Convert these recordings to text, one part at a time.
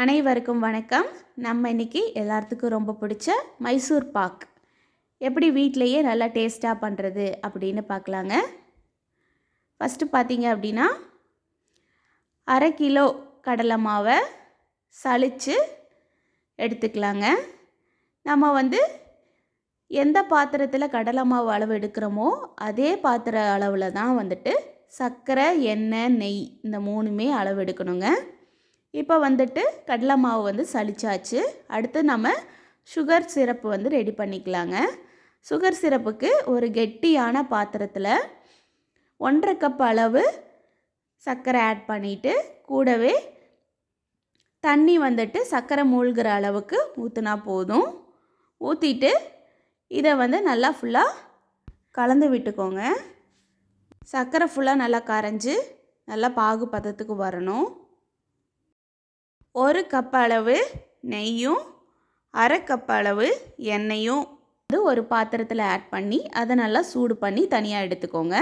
அனைவருக்கும் வணக்கம். நம்ம இன்னைக்கு எல்லாத்துக்கும் ரொம்ப பிடிச்ச மைசூர் பாக். எப்படி வீட்டிலையே நல்லா டேஸ்ட்டாக பண்ணுறது அப்படின்னு பார்க்கலாங்க ஃபஸ்ட்டு பார்த்தீங்க அப்படின்னா அரை கிலோ கடலை மாவை சளிச்சு எடுத்துக்கலாங்க. நம்ம வந்து எந்த பாத்திரத்தில் கடலை மாவு அளவு எடுக்கிறோமோ அதே பாத்திர அளவில் தான் வந்துட்டு சர்க்கரை எண்ணெய் நெய் இந்த மூணுமே அளவு எடுக்கணுங்க. இப்போ வந்துட்டு கடலை மாவு வந்து சலிச்சாச்சு அடுத்து நம்ம சுகர் சிரப்பு வந்து ரெடி பண்ணிக்கலாங்க. சுகர் சிரப்புக்கு ஒரு கெட்டியான பாத்திரத்தில் ஒன்றரை கப் அளவு சர்க்கரை ஆட் பண்ணிவிட்டு கூடவே தண்ணி வந்துட்டு சர்க்கரை மூழ்கிற அளவுக்கு ஊற்றுனா போதும். ஊற்றிட்டு இதை வந்து நல்லா ஃபுல்லாக கலந்து விட்டுக்கோங்க. சர்க்கரை ஃபுல்லாக நல்லா கரைஞ்சி நல்லா பாகு பதத்துக்கு வரணும். ஒரு கப் அளவு நெய்யும் அரை கப் அளவு எண்ணெயும். வந்து ஒரு பாத்திரத்தில் ஆட் பண்ணி அதை நல்லா சூடு பண்ணி தனியாக எடுத்துக்கோங்க.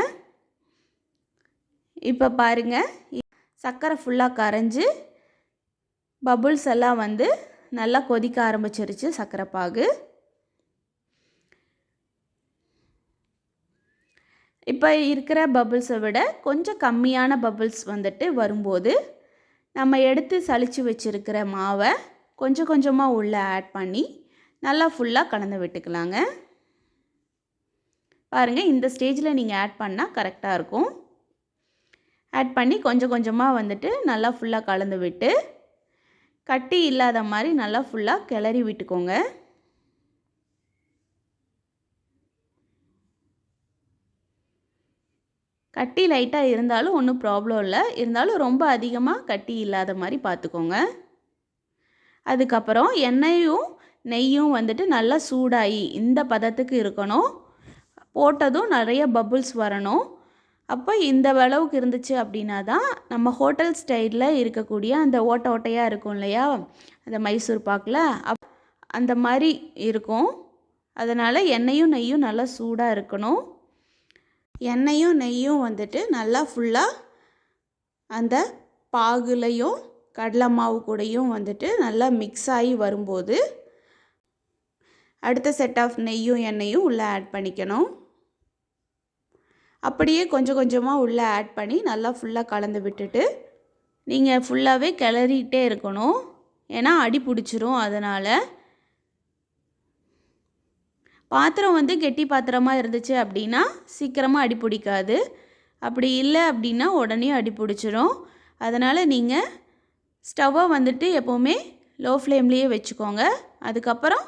இப்போ பாருங்கள் சர்க்கரை ஃபுல்லாக கரைஞ்சி பபுள்ஸ் எல்லாம் வந்து நல்லா கொதிக்க ஆரம்பிச்சிருச்சு சர்க்கரை பாகு. இப்போ இருக்கிற பபுள்ஸை விட கொஞ்சம் கம்மியான பபுள்ஸ் வந்துட்டு வரும்போது நம்ம எடுத்து சளிச்சு வச்சுருக்கிற மாவை கொஞ்சம் கொஞ்சமாக உள்ளே ஆட் பண்ணி நல்லா ஃபுல்லாக கலந்து விட்டுக்கலாங்க. பாருங்கள் இந்த ஸ்டேஜில் நீங்கள் ஆட் பண்ணால் கரெக்டாக இருக்கும். ஆட் பண்ணி கொஞ்சம் கொஞ்சமாக வந்துட்டு நல்லா ஃபுல்லாக கலந்து விட்டு கட்டி இல்லாத மாதிரி நல்லா ஃபுல்லாக கிளறி விட்டுக்கோங்க. கட்டி லைட்டாக இருந்தாலும் ஒன்றும் ப்ராப்ளம் இல்லை. இருந்தாலும் ரொம்ப அதிகமாக கட்டி இல்லாத மாதிரி பார்த்துக்கோங்க. அதுக்கப்புறம் எண்ணெயும் நெய்யும் வந்துட்டு நல்லா சூடாகி இந்த பதத்துக்கு இருக்கணும். போட்டதும் நிறைய பபுள்ஸ் வரணும். அப்போ இந்த அளவுக்கு இருந்துச்சு அப்படின்னா தான் நம்ம ஹோட்டல் ஸ்டைலில் இருக்கக்கூடிய அந்த ஓட்டை ஓட்டையாக இருக்கும் இல்லையா? அந்த மைசூர் பாக்கில். அப் அந்த மாதிரி இருக்கும். அதனால் எண்ணெயும் நெய்யும் நல்லா சூடாக இருக்கணும். எண்ணெயும் நெய்யும் வந்துட்டு நல்லா ஃபுல்லாக அந்த பாகுலையும் கடலை மாவு கூடையும் வந்துட்டு நல்லா மிக்ஸ் ஆகி வரும்போது அடுத்த செட் ஆஃப் நெய்யும் எண்ணெயும் உள்ளே ஆட் பண்ணிக்கணும். அப்படியே கொஞ்சம் கொஞ்சமாக உள்ளே ஆட் பண்ணி நல்லா ஃபுல்லாக கலந்து விட்டுட்டு நீங்கள் ஃபுல்லாகவே கிளறிட்டே இருக்கணும். ஏன்னா அடி பிடிச்சிரும். அதனால் பாத்திரம் வந்து கெட்டி பாத்திரமாக இருந்துச்சு அப்படின்னா சீக்கிரமாக அடி பிடிக்காது. அப்படி இல்லை அப்படின்னா உடனே அடி பிடிச்சிரும். அதனால் நீங்கள் ஸ்டவ்வை வந்துட்டு எப்போவுமே லோ ஃப்ளேம்லேயே வச்சுக்கோங்க. அதுக்கப்புறம்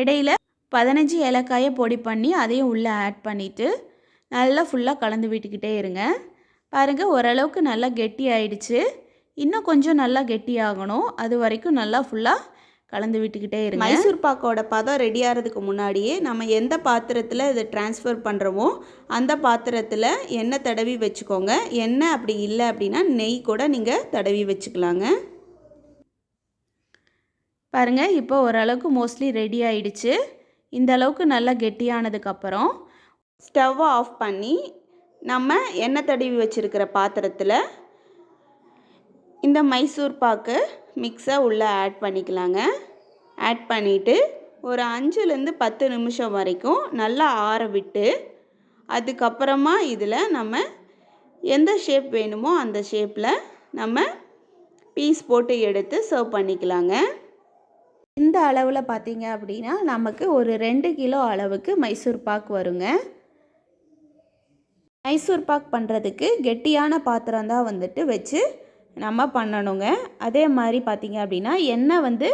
இடையில பதினஞ்சு ஏலக்காயை பொடி பண்ணி அதையும் உள்ளே ஆட் பண்ணிவிட்டு நல்லா ஃபுல்லாக கலந்து விட்டுக்கிட்டே இருங்க. பாருங்கள் ஓரளவுக்கு நல்லா கெட்டி ஆயிடுச்சு. இன்னும் கொஞ்சம் நல்லா கெட்டி ஆகணும். அது வரைக்கும் நல்லா ஃபுல்லாக கலந்து விட்டுக்கிட்டே இருங்க. மைசூர் பாக்கோட பதம் ரெடி ஆகிறதுக்கு முன்னாடியே நம்ம எந்த பாத்திரத்தில் இதை ட்ரான்ஸ்ஃபர் பண்ணுறோமோ அந்த பாத்திரத்தில் எண்ணெய் தடவி வச்சுக்கோங்க. எண்ணெய் அப்படி இல்லை அப்படின்னா நெய் கூட நீங்கள் தடவி வச்சுக்கலாங்க. பாருங்கள் இப்போ ஓரளவுக்கு மோஸ்ட்லி ரெடி ஆயிடுச்சு. இந்த அளவுக்கு நல்லா கெட்டியானதுக்கப்புறம் ஸ்டவ்வை ஆஃப் பண்ணி நம்ம எண்ணெய் தடவி வச்சுருக்கிற பாத்திரத்தில் இந்த மைசூர் பாக்கு மிக்ஸை உள்ளே ஆட் பண்ணிக்கலாங்க. ஆட் பண்ணிவிட்டு ஒரு அஞ்சுலேருந்து பத்து நிமிஷம் வரைக்கும் நல்லா ஆற விட்டு அதுக்கப்புறமா இதில் நம்ம எந்த ஷேப் வேணுமோ அந்த ஷேப்பில் நம்ம பீஸ் போட்டு எடுத்து சர்வ் பண்ணிக்கலாங்க. இந்த அளவில் பார்த்தீங்க அப்படின்னா நமக்கு ஒரு ரெண்டு கிலோ அளவுக்கு மைசூர் பாக் வருங்க. மைசூர் பாக் பண்ணுறதுக்கு கெட்டியான பாத்திரம் தான் வந்துட்டு வச்சு நம்ம பண்ணணுங்க. அதே மாதிரி பார்த்திங்க அப்படின்னா எண்ணெய் வந்து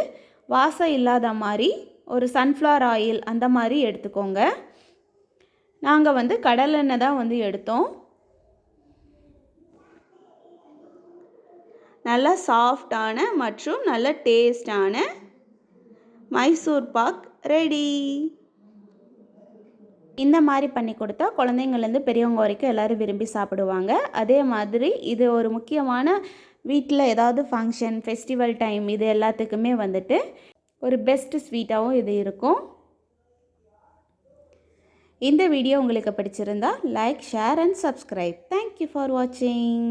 வாசம் இல்லாத மாதிரி ஒரு சன்ஃப்ளவர் ஆயில் அந்த மாதிரி எடுத்துக்கோங்க. நாங்கள் வந்து கடலெண்ணெய் தான் வந்து எடுத்தோம். நல்ல சாஃப்டான மற்றும் நல்ல டேஸ்டான மைசூர் பாக் ரெடி இந்த மாதிரி பண்ணி கொடுத்தா குழந்தைங்கள்லேருந்து பெரியவங்க வரைக்கும் எல்லோரும் விரும்பி சாப்பிடுவாங்க. அதே மாதிரி இது ஒரு முக்கியமான வீட்டில் ஏதாவது ஃபங்க்ஷன் ஃபெஸ்டிவல் டைம் இது எல்லாத்துக்குமே வந்துட்டு ஒரு பெஸ்ட் ஸ்வீட்டாகவும் இது இருக்கும். இந்த வீடியோ உங்களுக்கு பிடிச்சிருந்தா like share and subscribe thank you for வாட்சிங்